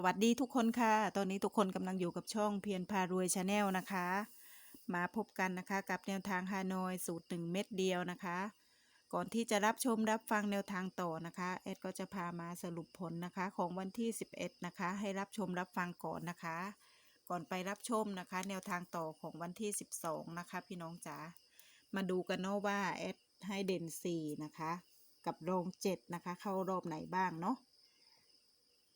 สวัสดีทุกคนค่ะ ตอนนี้ทุกคนกำลังอยู่กับช่องเพียรพารวยชาแนลนะคะ มาพบกันนะคะกับแนวทางฮานอยสูตร1เม็ดเดียวนะคะ ก่อนที่จะรับชมรับฟังแนวทางต่อนะคะแอดก็จะพามาสรุปผลนะคะของวันที่ 11 นะคะ ให้รับชมรับฟังก่อนนะคะ ก่อนไปรับชมนะคะ แนวทางต่อของวันที่ 12 นะคะ พี่น้องจ๋า มาดูกันเนาะว่าแอดให้เด่น4นะคะ กับรอง7นะคะ เข้ารอบไหนบ้างเนาะ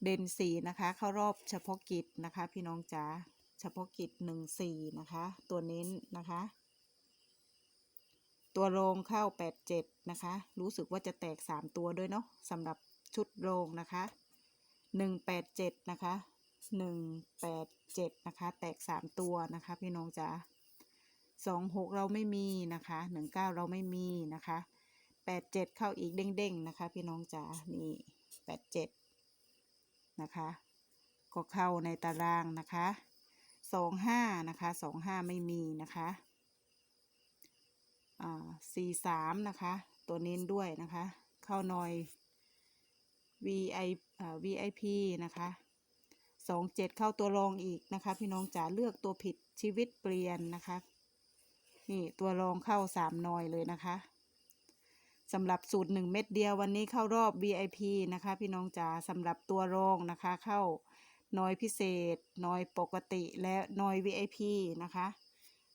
เด่นสี่นะคะเข้ารอบเฉพาะกิจนะคะ พี่น้องจ๋าเฉพาะกิจหนึ่งสี่นะคะ ตัวเน้นนะคะ ตัวโรงเข้าแปดเจ็ดนะคะ รู้สึกว่าจะแตกสามตัวด้วยเนาะสำหรับชุดโรงนะคะหนึ่งแปดเจ็ดนะคะหนึ่งแปดเจ็ดนะคะ แตกสามตัวนะคะ พี่น้องจ๋าสองหกเราไม่มีนะคะหนึ่งเก้าเราไม่มีนะคะแปดเจ็ดเข้าอีกเด้งๆนะคะ พี่น้องจ๋านี่แปดเจ็ด นะคะ ก็เข้าในตารางนะคะสองห้านะคะสองห้าไม่มีนะคะอ่าสี่สามนะคะ ตัวเน้นด้วยนะคะ เข้าหน่อย VI อ่า VIP นะคะสองเจ็ดเข้าตัวรองอีกนะคะ พี่น้องจ๋าเลือกตัวผิดชีวิตเปลี่ยนนะคะ นี่ตัวรองเข้าสามหน่อยเลยนะคะ สำหรับสูตรหนึ่งเม็ดเดียววันนี้เข้ารอบ VIP นะคะ พี่น้องจ๋าสำหรับตัวรองนะคะเข้าน้อยพิเศษ น้อยปกติและน้อย VIP นะคะ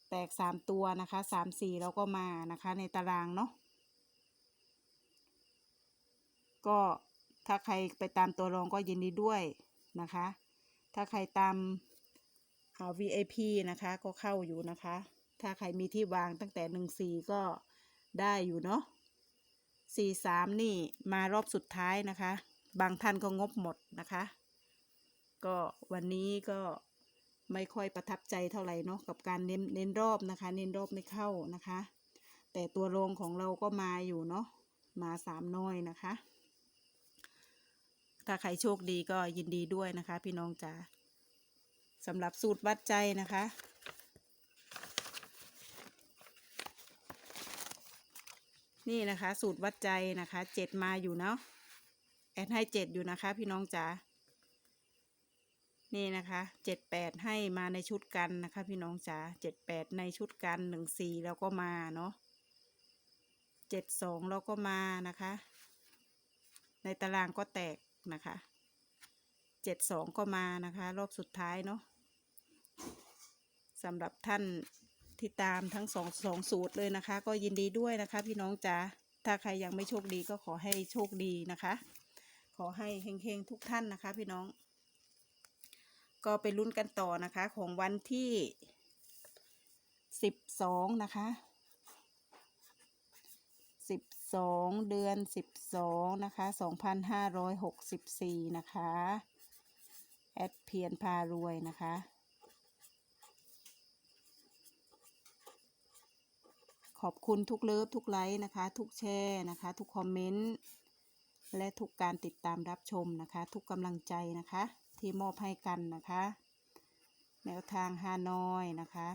แตกสามตัวนะคะสามสี่เราก็มานะคะในตารางเนาะก็ถ้าใครไปตามตัวรองก็ยินดีด้วยนะคะ ถ้าใครตามหา VIP นะคะก็เข้าอยู่นะคะ ถ้าใครมีที่วางตั้งแต่หนึ่งสี่ก็ได้อยู่เนาะ สี่สามนี่มารอบสุดท้ายนะคะ บางท่านก็งบหมดนะคะ ก็วันนี้ก็ไม่ค่อยประทับใจเท่าไหร่เนาะกับการเน้นเน้นรอบนะคะ เน้นรอบไม่เข้านะคะ แต่ตัวโรงของเราก็มาอยู่เนาะมาสามน้อยนะคะ ถ้าใครโชคดีก็ยินดีด้วยนะคะ พี่น้องจ๋าสำหรับสูตรวัดใจนะคะ นี่นะคะ สูตรวัดใจนะคะเจ็ดมาอยู่เนาะแอดให้เจ็ดอยู่นะคะ พี่น้องจ๋านี่นะคะเจ็ดแปดให้มาในชุดกันนะคะ พี่น้องจ๋าเจ็ดแปดในชุดกันหนึ่งสี่แล้วก็มาเนาะเจ็ดสองเราก็มานะคะ ในตารางก็แตกนะคะเจ็ดสองก็มานะคะ รอบสุดท้ายเนาะสำหรับท่าน ที่ตามทั้งสองสองสูตรเลยนะคะ ก็ยินดีด้วยนะคะ พี่น้องจ๋าถ้าใครยังไม่โชคดีก็ขอให้โชคดีนะคะ ขอให้เฮงๆทุกท่านนะคะ พี่น้อง ก็ไปลุ้นกันต่อนะคะ ของวันที่สิบสองนะคะสิบสองเดือนสิบสองนะคะสองพันห้าร้อยหกสิบสี่นะคะ แอดเพียนพารวยนะคะ ขอบคุณทุกเลิฟทุกไลค์นะคะ ทุกแชร์นะคะ ทุกคอมเมนต์และทุกการติดตามรับชมนะคะ ทุกกำลังใจนะคะ ที่มอบให้กันนะคะ แนวทางฮานอยนะคะ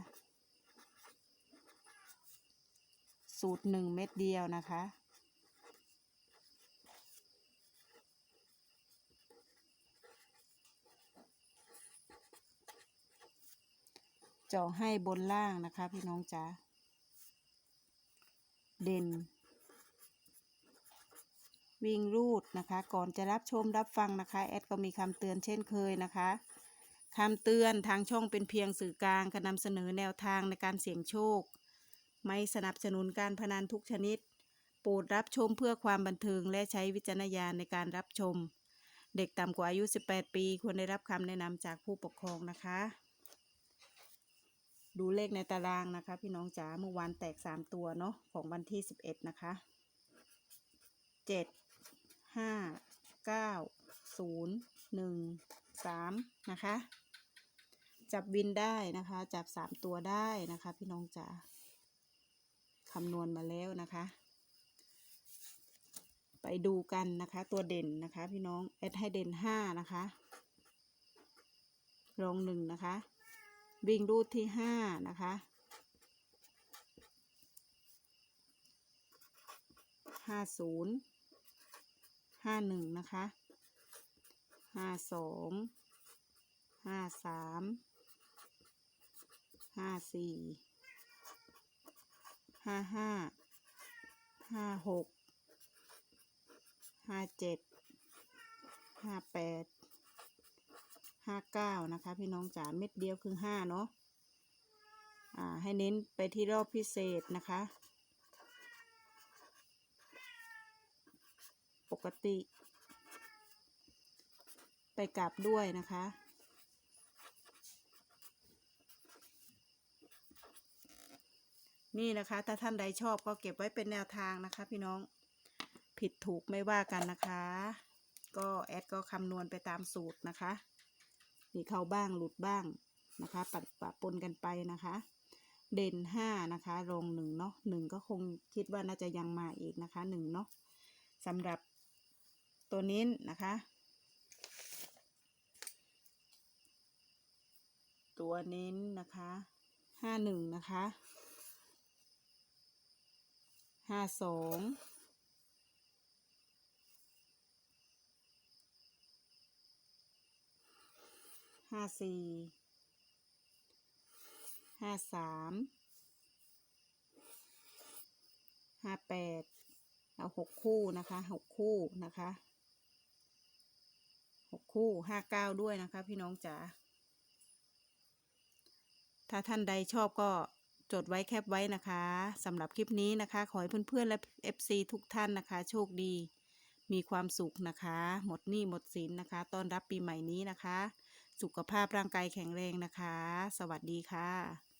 สูตรหนึ่งเม็ดเดียวนะคะเจาะให้บนล่างนะคะพี่น้องจ๋า เด่น วิ่งรูดนะคะ ก่อนจะรับชมรับฟังนะคะ แอดก็มีคำเตือนเช่นเคยนะคะคำเตือนทางช่องเป็นเพียงสื่อกลางการนำเสนอแนวทางในการเสี่ยงโชค ไม่สนับสนุนการพนันทุกชนิด โปรดรับชมเพื่อความบันเทิงและใช้วิจารณญาณในการรับชม เด็กต่ำกว่าอายุ 18 ปี ควรได้รับคำแนะนำจากผู้ปกครองนะคะ ดูเลขในตารางนะคะ พี่น้องจ๋าเมื่อวานแตกสามตัวเนาะของวันที่สิบเอ็ดนะคะเจ็ดห้าเก้าศูนย์หนึ่งสามนะคะ จับวินได้นะคะ จับสามตัวได้นะคะ พี่น้องจ๋าคำนวณมาแล้วนะคะ ไปดูกันนะคะ ตัวเด่นนะคะ พี่น้องแอดให้เด่นห้านะคะรองหนึ่งนะคะ วิ่งรูดที่ห้านะคะห้าศูนย์ห้าหนึ่งนะคะห้าสองห้าสามห้าสี่ห้าห้าห้าหกห้าเจ็ดห้าแปด ห้าเก้านะคะ พี่น้องจ๋าเม็ดเดียวคือห้าเนาะอ่าให้เน้นไปที่รอบพิเศษนะคะ ปกติ ไปกลับด้วยนะคะนี่นะคะ ถ้าท่านใดชอบก็เก็บไว้เป็นแนวทางนะคะ พี่น้องผิดถูกไม่ว่ากันนะคะ ก็แอดก็คำนวณไปตามสูตรนะคะ มีเข้าบ้างหลุดบ้างนะคะ ปัดปะปนกันไปนะคะ เด่นห้านะคะรองหนึ่งเนาะหนึ่งก็คงคิดว่าน่าจะยังมาอีกนะคะหนึ่งเนาะสำหรับตัวนี้นะคะ ตัวเน้นนะคะห้าหนึ่งนะคะห้าสอง ห้าสี่ห้าสามห้าแปดเอาหกคู่นะคะหกคู่นะคะหกคู่ห้าเก้าด้วยนะคะ พี่น้องจ๋าถ้าท่านใดชอบก็จดไว้แคปไว้นะคะสำหรับคลิปนี้นะคะ ขอให้เพื่อนๆและ FC ทุกท่านนะคะ โชคดีมีความสุขนะคะ หมดหนี้หมดสินนะคะ ต้อนรับปีใหม่นี้นะคะ สุขภาพร่างกายแข็งแรงนะคะ สวัสดีค่ะ